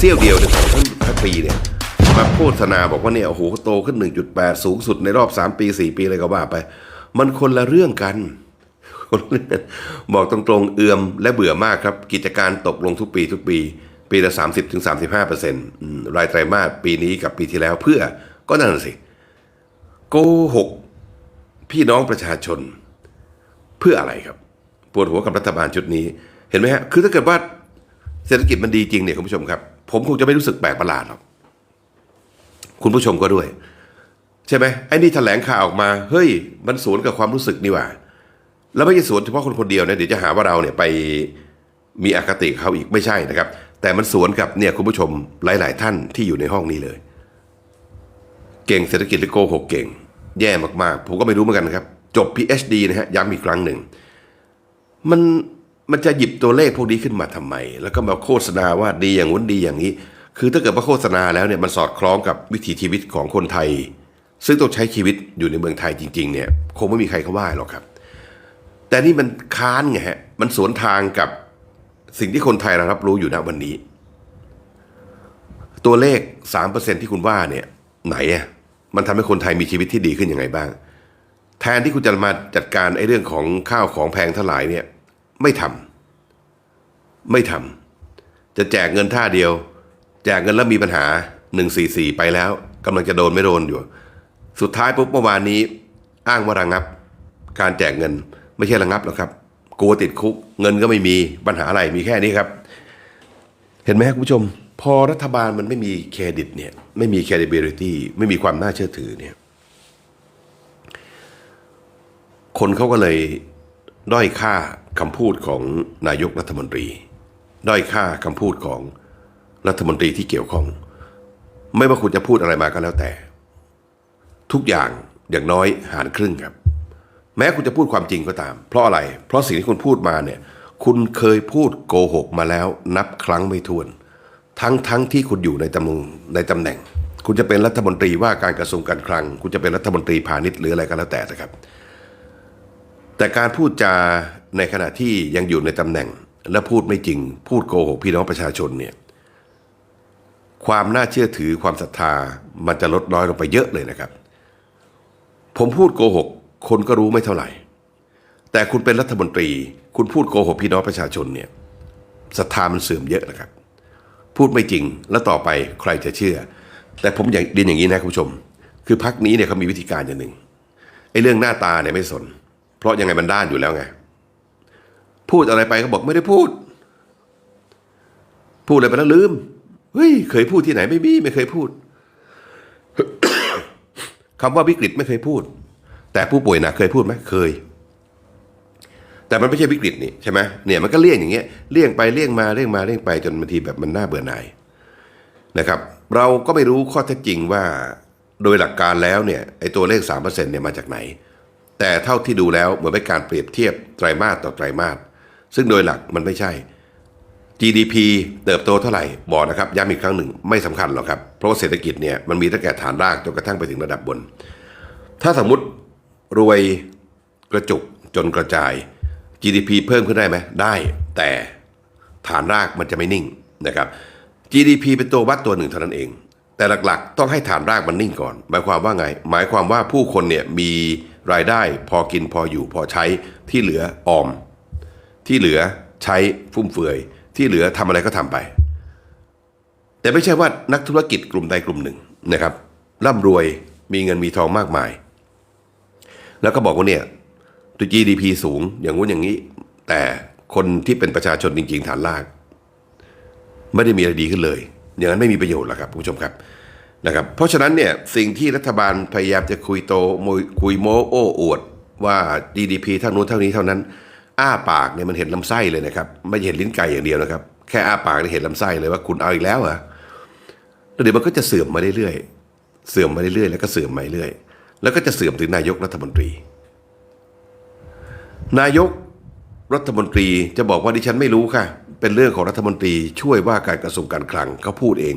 เสี้ยวเดียวในของทั้งทั้งปีเนี่ยมาโฆษณาบอกว่าเนี่ยโอ้โหโตขึ้น 1.8 สูงสุดในรอบ 3 ปี 4 ปีอะไรก็ว่าไป มันคนละเรื่องกันบอกตรงๆ เอือมและเบื่อมากครับ กิจการตกลงทุกปีทุกปี ปีละ 30-35%ถึง35เปอร์เซ็นต์รายไตรมาสปีนี้กับปีที่แล้วเพื่อก็นั่นสิ โกหก พี่น้องประชาชน เพื่ออะไรครับ ปวดหัวกับรัฐบาลชุดนี้ เห็นไหมฮะคือถ้าเกิดว่าเศรษฐกิจมันดีจริงเนี่ยคุณผู้ชมครับ ผมคงจะไม่รู้สึกแปลกประหลาดหรอกคุณผู้ชมก็ด้วย ใช่ไหมไอ้นี่แถลงข่าวออกมา เฮ้ย มันสวนกับความรู้สึกนี่หว่า แล้วไม่ใช่สวนเฉพาะคนคนเดียวนะเดี๋ยวจะหาว่าเราเนี่ยไปมีอคติเขาอีกไม่ใช่นะครับ แต่มันสวนกับเนี่ยคุณผู้ชมหลาย ๆ ท่านที่อยู่ในห้องนี้เลย เก่งเศรษฐกิจหรือโกหกเก่ง แย่มากๆ ผมก็ไม่รู้เหมือนกันครับ จบ PhD นะฮะย้ำอีกครั้งหนึ่ง มัน มันจะหยิบตัวเลขพวกนี้ขึ้นมาทำไม แล้วก็มาโฆษณาว่าดีอย่างนู้นดีอย่างนี้ คือถ้าเกิดว่าโฆษณาแล้วเนี่ยมันสอดคล้องกับวิถีชีวิตของคนไทย ซึ่งต้องใช้ชีวิตอยู่ในเมืองไทยจริง ๆ เนี่ย คงไม่มีใครเขาว่าหรอกครับ แต่นี่มันค้านไงฮะมันสวนทางกับสิ่งที่คนไทยเรารับรู้อยู่ณวันนี้ ตัวเลข 3%ที่คุณว่าเนี่ย ไหนอะมันทำให้คนไทยมีชีวิตที่ดีขึ้นยังไงบ้าง แทนที่คุณจะมาจัดการไอ้เรื่องของข้าวของแพงเท่าไหร่เนี่ย ไม่ทำไม่ทำจะแจกเงินท่าเดียว แจกเงินแล้วมีปัญหา 144 ไปแล้วกำลังจะโดนไม่โดนอยู่ สุดท้ายปุ๊บเมื่อวานนี้ อ้างว่าระงับ การแจกเงินไม่ใช่ระงับหรอกครับกลัวติดคุก เงินก็ไม่มีปัญหาอะไรมีแค่นี้ครับ เห็นไหมครับคุณผู้ชม พอรัฐบาลมันไม่มีเครดิตเนี่ยไม่มี credibility ไม่มีความน่าเชื่อถือเนี่ยคนเขาก็เลย ด้อยค่าคำพูดของนายกรัฐมนตรี ด้อยค่าคำพูดของรัฐมนตรีที่เกี่ยวข้อง ไม่ว่าคุณจะพูดอะไรมาก็แล้วแต่ ทุกอย่างอย่างน้อยหารครึ่งครับ แม้คุณจะพูดความจริงก็ตาม เพราะอะไร เพราะสิ่งที่คุณพูดมาเนี่ย คุณเคยพูดโกหกมาแล้วนับครั้งไม่ถ้วน ทั้งทั้งที่คุณอยู่ในตำแหน่งในตำแหน่ง คุณจะเป็นรัฐมนตรีว่าการกระทรวงการคลัง คุณจะเป็นรัฐมนตรีพาณิชย์หรืออะไรก็แล้วแต่นะครับ แต่การพูดจาในขณะที่ยังอยู่ในตำแหน่ง และพูดไม่จริง พูดโกหกพี่น้องประชาชนเนี่ยความน่าเชื่อถือความศรัทธามันจะลดน้อยลงไปเยอะเลยนะครับ ผมพูดโกหก คนก็รู้ไม่เท่าไหร่ แต่คุณเป็นรัฐมนตรี คุณพูดโกหกพี่น้องประชาชนเนี่ยศรัทธามันเสื่อมเยอะนะครับ พูดไม่จริงแล้วต่อไปใครจะเชื่อ แต่ผมอยากเรียนอย่างนี้นะคุณผู้ชม คือพักนี้เนี่ยเขามีวิธีการอย่างหนึ่งไอ้เรื่องหน้าตาเนี่ยไม่สน เพราะยังไงมันด้านอยู่แล้วไง พูดอะไรไปก็บอกไม่ได้พูด พูดอะไรไปแล้วลืมเฮ้ยเคยพูดที่ไหนไม่มีไม่เคยพูดคำว่าวิกฤตไม่เคยพูด แต่ผู้ป่วยหนักเคยพูดไหมเคย แต่มันไม่ใช่วิกฤตนี่ใช่ไหมเนี่ยมันก็เลี่ยงอย่างเงี้ยเลี่ยงไปเลี่ยงมาเลี่ยงมาเลี่ยงไปจนบางทีแบบมันน่าเบื่อหน่ายนะครับ เราก็ไม่รู้ข้อเท็จจริงว่า โดยหลักการแล้วเนี่ยไอ้ตัวเลข3%เนี่ยมาจากไหน แต่เท่าที่ดูแล้วเหมือนเป็นการเปรียบเทียบไตรมาสต่อไตรมาสซึ่งโดยหลักมันไม่ใช่ GDP เติบโตเท่าไหร่บอกนะครับย้ำอีกครั้งหนึ่งไม่สำคัญหรอกครับ เพราะว่าเศรษฐกิจเนี่ยมันมีตั้งแต่ฐานรากจนกระทั่งไปถึงระดับบน ถ้าสมมติรวยกระจุกจนกระจาย GDP เพิ่มขึ้นได้ไหมได้ แต่ฐานรากมันจะไม่นิ่งนะครับ GDP เป็นตัววัดตัวหนึ่งเท่านั้นเอง แต่หลักๆ ต้องให้ฐานรากมันนิ่งก่อน หมายความว่าไง หมายความว่าผู้คนเนี่ยมี รายได้พอกินพออยู่พอใช้ที่เหลือออม ที่เหลือใช้ฟุ่มเฟือย ที่เหลือทำอะไรก็ทำไป แต่ไม่ใช่ว่านักธุรกิจกลุ่มใดกลุ่มหนึ่งนะครับร่ำรวยมีเงินมีทองมากมาย แล้วก็บอกว่าเนี่ยตัว GDP สูงอย่างงู้นอย่างนี้ แต่คนที่เป็นประชาชนจริงๆฐานราก ไม่ได้มีอะไรดีขึ้นเลย อย่างนั้นไม่มีประโยชน์หรอกครับคุณผู้ชมครับ นะครับเพราะฉะนั้นเนี่ยสิ่งที่รัฐบาลพยายามจะคุยโตคุยโม้โอ้อวด ว่า GDP เท่านู้นเท่านี้เท่านั้น อ้าปากเนี่ยมันเห็นลำไส้เลยนะครับ ไม่เห็นลิ้นไก่อย่างเดียวนะครับ แค่อ้าปากเนี่ยเห็นลำไส้เลยว่าคุณเอาอีกแล้วเหรอแล้วเดี๋ยวมันก็จะเสื่อมมาเรื่อยๆเสื่อมมาเรื่อยๆแล้วก็เสื่อมมาเรื่อยๆแล้วก็จะเสื่อมถึงนายกรัฐมนตรี นายกรัฐมนตรีจะบอกว่าดิฉันไม่รู้ค่ะ เป็นเรื่องของรัฐมนตรีช่วยว่าการกระทรวงการคลังเขาพูดเอง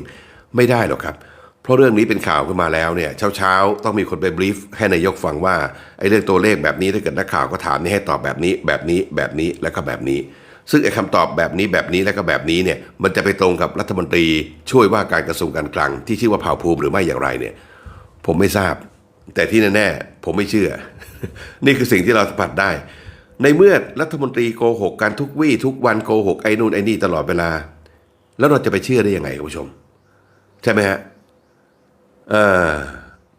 ไม่ได้หรอกครับเราะเรื่องนี้เป็นข่าวขึ้นมาแล้วเนี่ยเช้าๆ ต้องมีคนไปบรีฟให้นายกฟังว่าไอ้เรื่องตัวเลขแบบนี้ถ้าเกิดนักข่าวก็ถามนี่ให้ตอบแบบนี้แบบนี้แบบนี้แล้วก็แบบนี้ ซึ่งไอ้คำตอบแบบนี้แบบนี้แล้วก็แบบนี้เนี่ยมันจะไปตรงกับรัฐมนตรีช่วยว่าการกระทรวงการคลัง ที่ชื่อว่าเผ่าภูมิหรือไม่อย่างไรเนี่ย ผมไม่ทราบ แต่ที่แน่ๆผมไม่เชื่อ นี่คือสิ่งที่เราสัมผัสได้ ในเมื่อรัฐมนตรีโกหกกันทุกวี่ทุกวันโกหกไอ้นู่นไอ้นี่ตลอดเวลา แล้วเราจะไปเชื่อได้ยังไงคุณผู้ชม ใช่ไหมฮะ เออ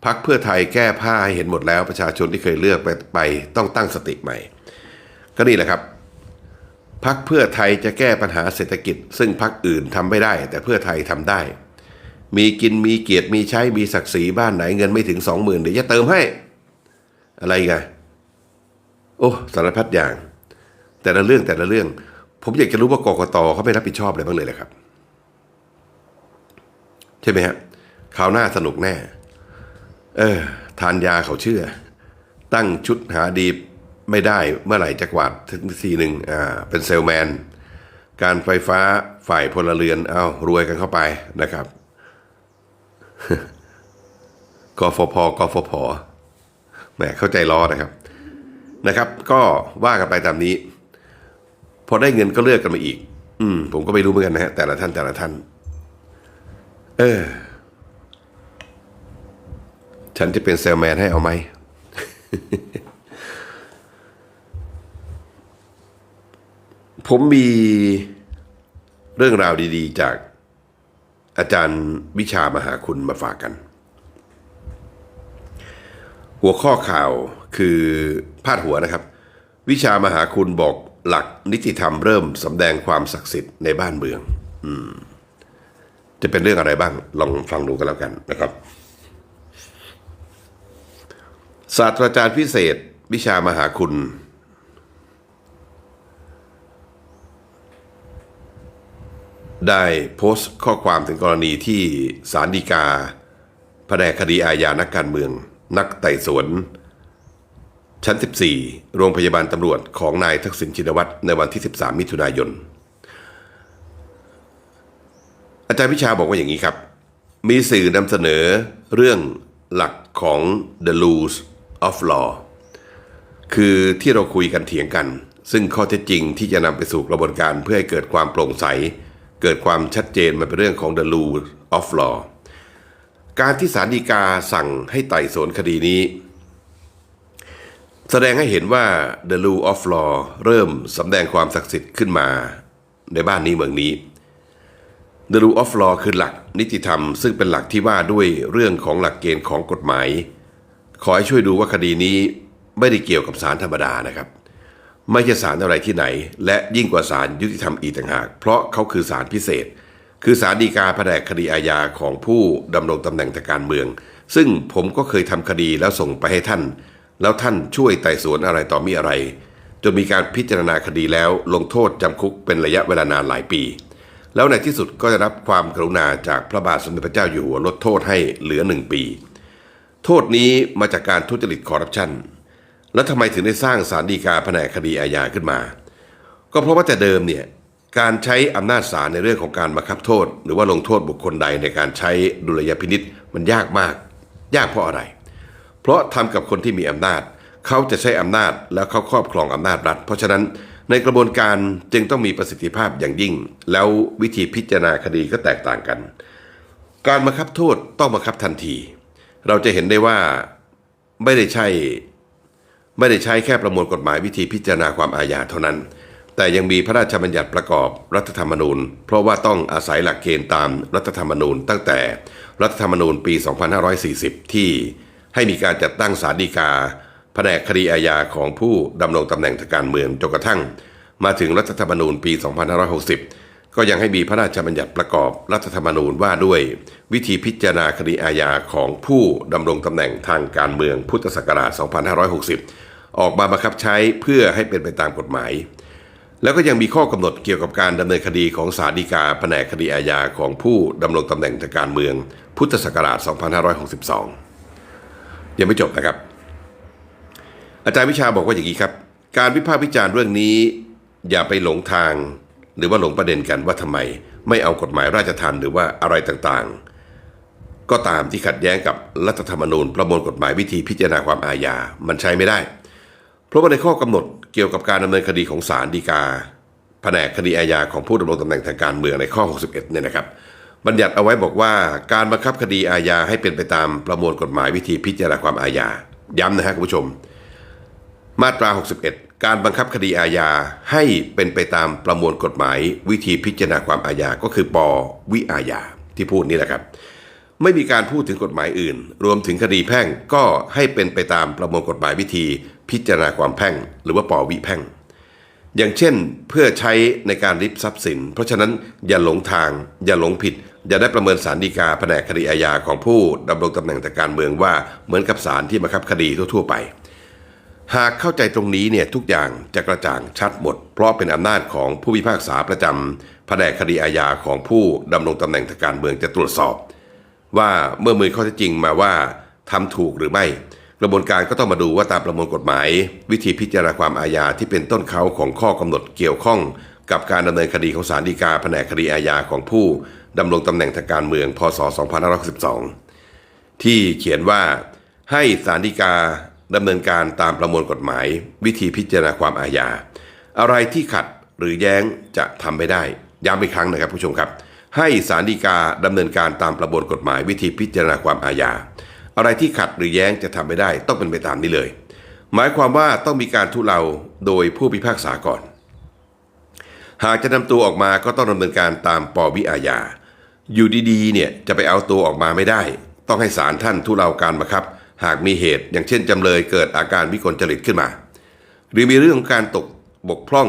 พักเพื่อไทยแก้ผ้าให้เห็นหมดแล้วประชาชนที่เคยเลือกไปไปต้องตั้งสติใหม่ ก็นี่แหละครับ พักเพื่อไทยจะแก้ปัญหาเศรษฐกิจ ซึ่งพักอื่นทำไม่ได้ แต่เพื่อไทยทำได้ มีกินมีเกียรติมีใช้มีศักดิ์ศรีบ้านไหนเงินไม่ถึงสองหมื่นเดี๋ยวจะเติมให้ อะไรกันโอ้สารพัดอย่าง แต่ละเรื่องแต่ละเรื่อง ผมอยากจะรู้ว่ากกตเขาไม่รับผิดชอบอะไรบ้างเลยเหรอครับ ใช่ไหมฮะ คราวหน้าสนุกแน่ เออ ทานยาเขาเชื่อ ตั้งชุดหาดีไม่ได้เมื่อไหร่จะกวาดถึงทีหนึ่งอ่า เป็นเซลแมน การไฟฟ้าฝ่ายพลเรือน เอารวยกันเข้าไปนะครับ กฟพกฟผแหมเข้าใจล้อนะครับ นะครับ ก็ว่ากันไปตามนี้ พอได้เงินก็เลือกกันมาอีก อืม ผมก็ไม่รู้เหมือนกันนะฮะแต่ละท่านแต่ละท่าน เออ ฉันจะเป็นเซลแมนให้เอาไหม ผมมีเรื่องราวดีๆ จากอาจารย์วิชามหาคุณมาฝากกัน หัวข้อข่าวคือพาดหัวนะครับ วิชามหาคุณบอกหลักนิติธรรมเริ่มสำแดงความศักดิ์สิทธิ์ในบ้านเมืองจะเป็นเรื่องอะไรบ้าง ลองฟังดูกันแล้วกันนะครับ ศาสตราจารย์พิเศษ วิชามหาคุณ ได้โพสต์ข้อความถึงกรณีที่สารดีกาแผนกคดีอาญานักการเมือง นักไต่สวน ชั้น 14 โรงพยาบาลตำรวจของนายทักษิณชินวัตรในวันที่ 13 มิถุนายน อาจารย์วิชาบอกว่าอย่างนี้ครับ มีสื่อนำเสนอเรื่องหลักของ the rules of law คือที่เราคุยกันเถียงกัน ซึ่งข้อเท็จจริงที่จะนำไปสู่กระบวนการเพื่อให้เกิดความโปร่งใส เกิดความชัดเจนมันเป็นเรื่องของ the rule of law การที่ศาลฎีกาสั่งให้ไต่สวนคดีนี้ แสดงให้เห็นว่า the rule of law เริ่มสำแดงความศักดิ์สิทธิ์ขึ้นมาในบ้านนี้เมืองนี้ The rule of law คือหลักนิติธรรม ซึ่งเป็นหลักที่ว่าด้วยเรื่องของหลักเกณฑ์ของกฎหมาย ขอให้ช่วยดูว่าคดีนี้ไม่ได้เกี่ยวกับศาลธรรมดานะครับ ไม่ใช่ศาลอะไรที่ไหน และยิ่งกว่าศาลยุติธรรมอีกต่างหาก เพราะเขาคือศาลพิเศษ คือศาลฎีกาแผนกคดีอาญาของผู้ดำรงตำแหน่งทางการเมือง ซึ่งผมก็เคยทำคดีแล้วส่งไปให้ท่าน แล้วท่านช่วยไต่สวนอะไรต่อมีอะไรจนมีการพิจารณาคดีแล้วลงโทษจำคุกเป็นระยะเวลานานหลายปี แล้วในที่สุดก็ได้รับความกรุณาจากพระบาทสมเด็จพระเจ้าอยู่หัวลดโทษให้เหลือหนึ่งปี โทษนี้มาจากการทุจริตคอร์รัปชัน แล้วทำไมถึงได้สร้างศาลฎีกาแผนกคดีอาญาขึ้นมา ก็เพราะว่าแต่เดิมเนี่ยการใช้อำนาจศาลในเรื่องของการบังคับโทษ หรือว่าลงโทษบุคคลใดในการใช้ดุลยพินิษมันยากมาก ยากเพราะอะไร เพราะทำกับคนที่มีอำนาจ เขาจะใช้อำนาจแล้วเขาครอบครองอำนาจรัฐ เพราะฉะนั้นในกระบวนการจึงต้องมีประสิทธิภาพอย่างยิ่ง แล้ววิธีพิจารณาคดีก็แตกต่างกัน การบังคับโทษต้องบังคับทันที เราจะเห็นได้ว่าไม่ได้ใช่ไม่ได้ใช้แค่ประมวลกฎหมายวิธีพิจารณาความอาญาเท่านั้น แต่ยังมีพระราชบัญญัติประกอบรัฐธรรมนูญ เพราะว่าต้องอาศัยหลักเกณฑ์ตามรัฐธรรมนูญ ตั้งแต่รัฐธรรมนูญปี 2540 ที่ให้มีการจัดตั้งศาลฎีกาแผนกคดีอาญาของผู้ดำรงตำแหน่งทางการเมืองจนกระทั่ง มาถึงรัฐธรรมนูญปี 2560 ก็ยังให้มีพระราชบัญญัติประกอบรัฐธรรมนูญว่าด้วย วิธีพิจารณาคดีอาญาของผู้ดำรงตำแหน่งทางการเมืองพุทธศักราช 2560 ออกมาบังคับใช้เพื่อให้เป็นไปตามกฎหมาย แล้วก็ยังมีข้อกำหนดเกี่ยวกับการดำเนินคดีของศาลฎีกาแผนกคดีอาญาของผู้ดำรงตำแหน่งทางการเมือง พุทธศักราช 2562 ยังไม่จบนะครับ อาจารย์วิชาบอกว่าอย่างนี้ครับ การวิพากษ์วิจารณ์เรื่องนี้ อย่าไปหลงทาง หรือว่าหลงประเด็นกันว่าทำไมไม่เอากฎหมายราชทัณฑ์หรือว่าอะไรต่างๆ ก็ตามที่ขัดแย้งกับรัฐธรรมนูญประมวลกฎหมายวิธีพิจารณาความอาญา มันใช้ไม่ได้ เพราะว่าในข้อกำหนดเกี่ยวกับการดำเนินคดีของศาลฎีกา แผนกคดีอาญาของผู้ดำรงตำแหน่งทางการเมืองในข้อ 61 เนี่ยนะครับ บัญญัติเอาไว้บอกว่าการบังคับคดีอาญาให้เป็นไปตามประมวลกฎหมายวิธีพิจารณาความอาญา ย้ำนะฮะคุณผู้ชม มาตรา 61 การบังคับคดีอาญาให้เป็นไปตามประมวลกฎหมาย วิธีพิจารณาความอาญาก็คือปวิอาญาที่พูดนี่แหละครับ ไม่มีการพูดถึงกฎหมายอื่น รวมถึงคดีแพ่งก็ให้เป็นไปตามประมวลกฎหมายวิธีพิจารณาความแพ่ง หรือว่าปวิแพ่ง อย่างเช่น เพื่อใช้ในการริบทรัพย์สิน เพราะฉะนั้นอย่าหลงทาง อย่าหลงผิด อย่าได้ประเมินสารดีกาแผนกคดีอาญาของผู้ดำรงตำแหน่งทางการเมืองว่าเหมือนกับสารที่บังคับคดีทั่วๆไป หากเข้าใจตรงนี้เนี่ยทุกอย่างจะกระจ่างชัดหมด เพราะเป็นอำนาจของผู้พิพากษาประจำแผนกคดีอาญาของผู้ดำรงตำแหน่งทางการเมืองจะตรวจสอบ ว่าเมื่อมือข้อเท็จจริงมาว่าทำถูกหรือไม่ กระบวนการก็ต้องมาดูว่าตามประมวลกฎหมาย วิธีพิจารณาความอาญาที่เป็นต้นเขาของข้อกำหนดเกี่ยวข้องกับการดำเนินคดีของศาลฎีกาแผนกคดีอาญาของผู้ดำรงตำแหน่งทางการเมืองพศ 2512ที่เขียนว่าให้ศาลฎีกา ดำเนินการตามประมวลกฎหมาย วิธีพิจารณาความอาญา อะไรที่ขัดหรือแย้งจะทำไม่ได้ ย้ำอีกครั้งนะครับผู้ชมครับ ให้ศาลฎีกาดำเนินการตามประมวลกฎหมาย วิธีพิจารณาความอาญา อะไรที่ขัดหรือแย้งจะทำไม่ได้ต้องเป็นไปตามนี้เลย หมายความว่าต้องมีการทุเลาโดยผู้พิพากษาก่อน หากจะนำตัวออกมาก็ต้องดำเนินการตามปวิอาญาอยู่ดีๆเนี่ยจะไปเอาตัวออกมาไม่ได้ ต้องให้ศาลท่านทุเลาการบังคับ หากมีเหตุอย่างเช่นจำเลยเกิดอาการวิกลจริตขึ้นมา หรือมีเรื่องของการตกบกพร่อง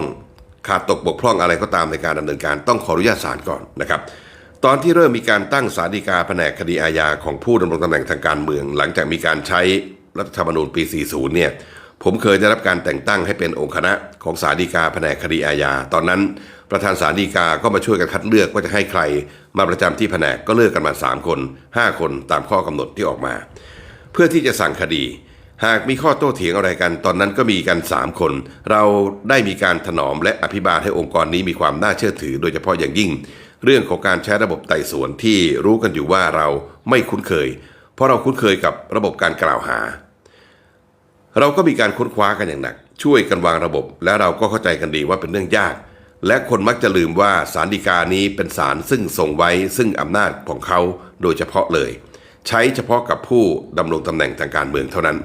ขาดตกบกพร่องอะไรก็ตามในการดำเนินการต้องขออนุญาตศาลก่อนนะครับ ตอนที่เริ่มมีการตั้งศาลฎีกาแผนกคดีอาญาของผู้ดำรงตำแหน่งทางการเมือง หลังจากมีการใช้รัฐธรรมนูญปี 40 เนี่ยผมเคยได้รับการแต่งตั้งให้เป็นองค์คณะของศาลฎีกาแผนกคดีอาญาตอนนั้นประธานศาลฎีกาก็มาช่วยกันคัดเลือกว่าจะให้ใคร มาประจำที่แผนกก็เลือกกันมา 3 คน 5 คนตามข้อกำหนดที่ออกมา เพื่อที่จะสั่งคดี หากมีข้อโต้เถียงอะไรกัน ตอนนั้นก็มีกัน 3 คน เราได้มีการถนอมและอภิบาลให้องค์กรนี้มีความน่าเชื่อถือ โดยเฉพาะอย่างยิ่ง เรื่องของการใช้ระบบไต่สวนที่รู้กันอยู่ว่าเราไม่คุ้นเคย เพราะเราคุ้นเคยกับระบบการกล่าวหา เราก็มีการค้นคว้ากันอย่างหนัก ช่วยกันวางระบบ และเราก็เข้าใจกันดีว่าเป็นเรื่องยาก และคนมักจะลืมว่าสารดีกานี้เป็นสารซึ่งส่งไว้ซึ่งอำนาจของเขาโดยเฉพาะเลย ใช้เฉพาะกับผู้ดำรงตำแหน่งทางการเมืองเท่านั้น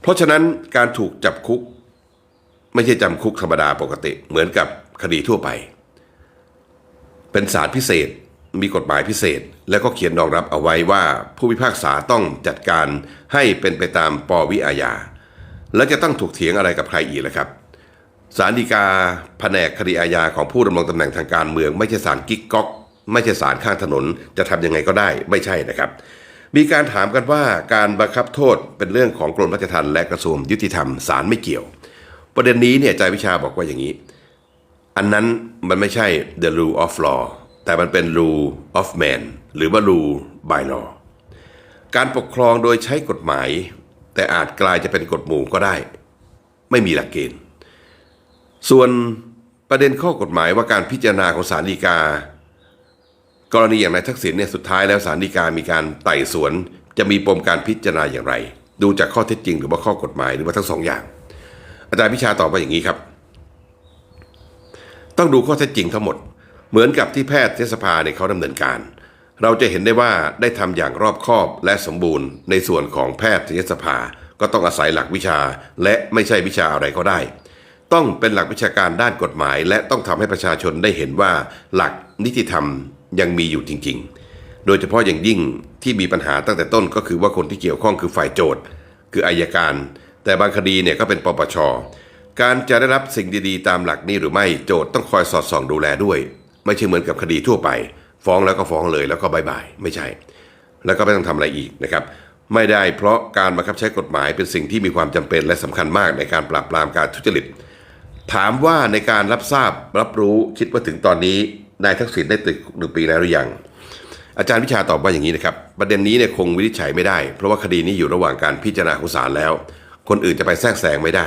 เพราะฉะนั้นการถูกจับคุก ไม่ใช่จำคุกธรรมดาปกติเหมือนกับคดีทั่วไป เป็นศาลพิเศษมีกฎหมายพิเศษ และก็เขียนรองรับเอาไว้ว่าผู้พิพากษาต้องจัดการให้เป็นไปตามปวิอาญาและจะต้องถูกเถียงอะไรกับใครอีกล่ะครับศาลฎีกาแผนกคดีอาญาของผู้ดำรงตำแหน่งทางการเมือง ไม่ใช่ศาลกิ๊กก๊อก ไม่ใช่ศาลข้างถนน จะทำยังไงก็ได้ไม่ใช่นะครับ มีการถามกันว่าการบังคับโทษเป็นเรื่องของกรมราชทัณฑ์และกระทรวงยุติธรรมศาลไม่เกี่ยว ประเด็นนี้เนี่ยอาจารย์วิชาบอกว่าอย่างนี้ อันนั้นมันไม่ใช่ the rule of law แต่มันเป็น rule of man หรือว่า rule by law การปกครองโดยใช้กฎหมาย แต่อาจกลายจะเป็นกฎหมู่ก็ได้ ไม่มีหลักเกณฑ์ ส่วนประเด็นข้อกฎหมายว่าการพิจารณาของศาลฎีกา กรณีอย่างนายทักษิณเนี่ยสุดท้ายแล้วศาลฎีกามีการไต่สวน จะมีปมการพิจารณาอย่างไร ดูจากข้อเท็จจริงหรือว่าข้อกฎหมายหรือว่าทั้งสองอย่าง อาจารย์พิชาตอบมาอย่างนี้ครับ ต้องดูข้อเท็จจริงทั้งหมด เหมือนกับที่แพทยสภาเนี่ยเขาดำเนินการ เราจะเห็นได้ว่าได้ทำอย่างรอบคอบและสมบูรณ์ ในส่วนของแพทยสภา ก็ต้องอาศัยหลักวิชา และไม่ใช่วิชาอะไรก็ได้ต้องเป็นหลักวิชาการด้านกฎหมาย และต้องทำให้ประชาชนได้เห็นว่าหลักนิติธรรม ยังมีอยู่จริง ๆ โดยเฉพาะอย่างยิ่งที่มีปัญหาตั้งแต่ต้นก็คือว่าคนที่เกี่ยวข้องคือฝ่ายโจทย์ คืออายการ แต่บางคดีเนี่ยก็เป็นปปช การจะได้รับสิ่งดีๆ ตามหลักนี้หรือไม่โจทย์ต้องคอยสอดส่องดูแลด้วย ไม่ใช่เหมือนกับคดีทั่วไป ฟ้องแล้วก็ฟ้องเลยแล้วก็บายบายไม่ใช่ แล้วก็ไม่ต้องทำอะไรอีกนะครับไม่ได้เพราะการบังคับใช้กฎหมายเป็นสิ่งที่มีความจำเป็นและสำคัญมากในการปราบปรามการทุจริต ถามว่าในการรับทราบรับรู้คิดว่าถึงตอนนี้ นายทักษิณได้ติดหนึ่งปีแล้วหรือยังอาจารย์วิชาตอบว่าอย่างนี้นะครับ ประเด็นนี้เนี่ยคงวินิจฉัยไม่ได้ เพราะว่าคดีนี้อยู่ระหว่างการพิจารณาของศาลแล้ว คนอื่นจะไปแทรกแซงไม่ได้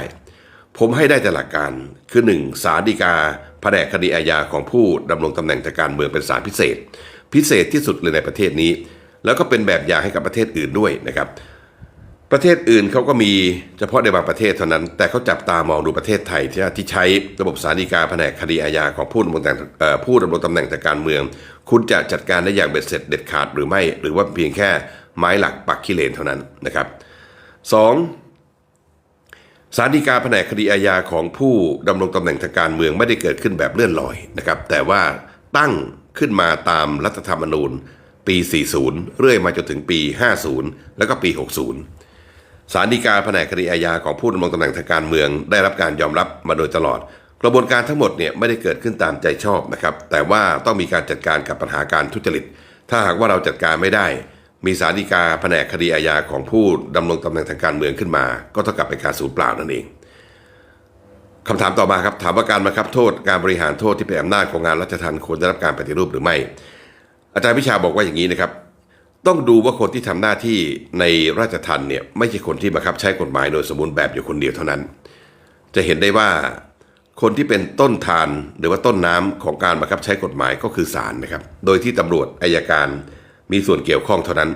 ผมให้ได้แต่หลักการคือหนึ่งศาลฎีกาแผนกคดีอาญาของผู้ดำรงตำแหน่งทางการเมืองเป็นศาลพิเศษ พิเศษที่สุดเลยในประเทศนี้ แล้วก็เป็นแบบอย่างให้กับประเทศอื่นด้วยนะครับ ประเทศอื่นเขาก็มีเฉพาะในบางประเทศเท่านั้น แต่เขาจับตามองดูประเทศไทยที่ที่ใช้ระบบสารีกาแผนกคดีอาญาของผู้ดำรงตำแหน่งผู้ดำรงตำแหน่งทางการเมือง คุณจะจัดการได้อย่างเบ็ดเสร็จเด็ดขาดหรือไม่ หรือว่าเพียงแค่ไม้หลักปักขี้เลนเท่านั้นนะครับสองสารดีกาแผนกคดีอาญาของผู้ดำรงตำแหน่งทางการเมืองไม่ได้เกิดขึ้นแบบเลื่อนลอยนะครับ แต่ว่าตั้งขึ้นมาตามรัฐธรรมนูญ ปี 40 เรื่อยมาจนถึงปี 50 แล้วก็ปี 60 สารดีกาแผนกคดีอาญาของผู้ดำรงตำแหน่งทางการเมือง ได้รับการยอมรับมาโดยตลอด กระบวนการทั้งหมดเนี่ยไม่ได้เกิดขึ้นตามใจชอบนะครับ แต่ว่าต้องมีการจัดการกับปัญหาการทุจริต ถ้าหากว่าเราจัดการไม่ได้ มีสารดีกาแผนกคดีอาญาของผู้ดำรงตำแหน่งทางการเมืองขึ้นมา ก็เท่ากับเป็นการสูญเปล่านั่นเองคำถามต่อมาครับถามว่าการบังคับโทษการบริหารโทษที่เป็นอำนาจของงานราชทัณฑ์ควรได้รับการปฏิรูปหรือไม่ อาจารย์พิชาบอกว่าอย่างนี้นะครับ ต้องดูว่าคนที่ทำหน้าที่ในราชทัณฑ์เนี่ยไม่ใช่คนที่บังคับใช้กฎหมายโดยสมบูรณ์แบบอยู่คนเดียวเท่านั้น จะเห็นได้ว่าคนที่เป็นต้นทานหรือว่าต้นน้ำของการบังคับใช้กฎหมายก็คือศาลนะครับ โดยที่ตำรวจอายการมีส่วนเกี่ยวข้องเท่านั้น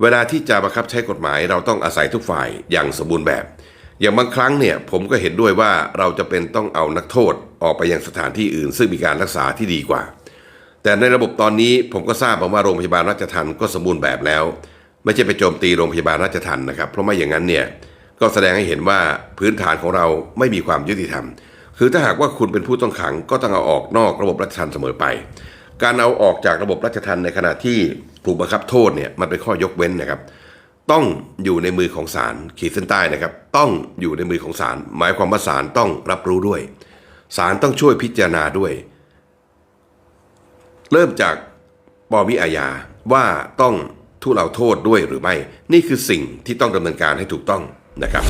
เวลาที่จะบังคับใช้กฎหมาย เราต้องอาศัยทุกฝ่ายอย่างสมบูรณ์แบบ อย่างบางครั้งเนี่ยผมก็เห็นด้วยว่าเราจะเป็นต้องเอานักโทษออกไปยังสถานที่อื่น ซึ่งมีการรักษาที่ดีกว่า แต่ในระบบตอนนี้ผมก็ทราบมาว่าโรงพยาบาลราชทัณฑ์ก็สมบูรณ์แบบแล้ว ไม่ใช่ไปโจมตีโรงพยาบาลราชทัณฑ์นะครับ เพราะไม่อย่างนั้นเนี่ยก็แสดงให้เห็นว่าพื้นฐานของเราไม่มีความยุติธรรม คือถ้าหากว่าคุณเป็นผู้ต้องขังก็ต้องเอาออกนอกระบบราชทัณฑ์เสมอไป การเอาออกจากระบบราชทัณฑ์ในขณะที่ถูกบังคับโทษเนี่ยมันเป็นข้อยกเว้นนะครับ ต้องอยู่ในมือของศาลขีดเส้นใต้นะครับ ต้องอยู่ในมือของศาลหมายความว่าศาลต้องรับรู้ด้วยศาลต้องช่วยพิจารณาด้วย เริ่มจากปวิอาญาว่าต้องทุเลาโทษด้วยหรือไม่ นี่คือสิ่งที่ต้องดำเนินการให้ถูกต้องนะครับ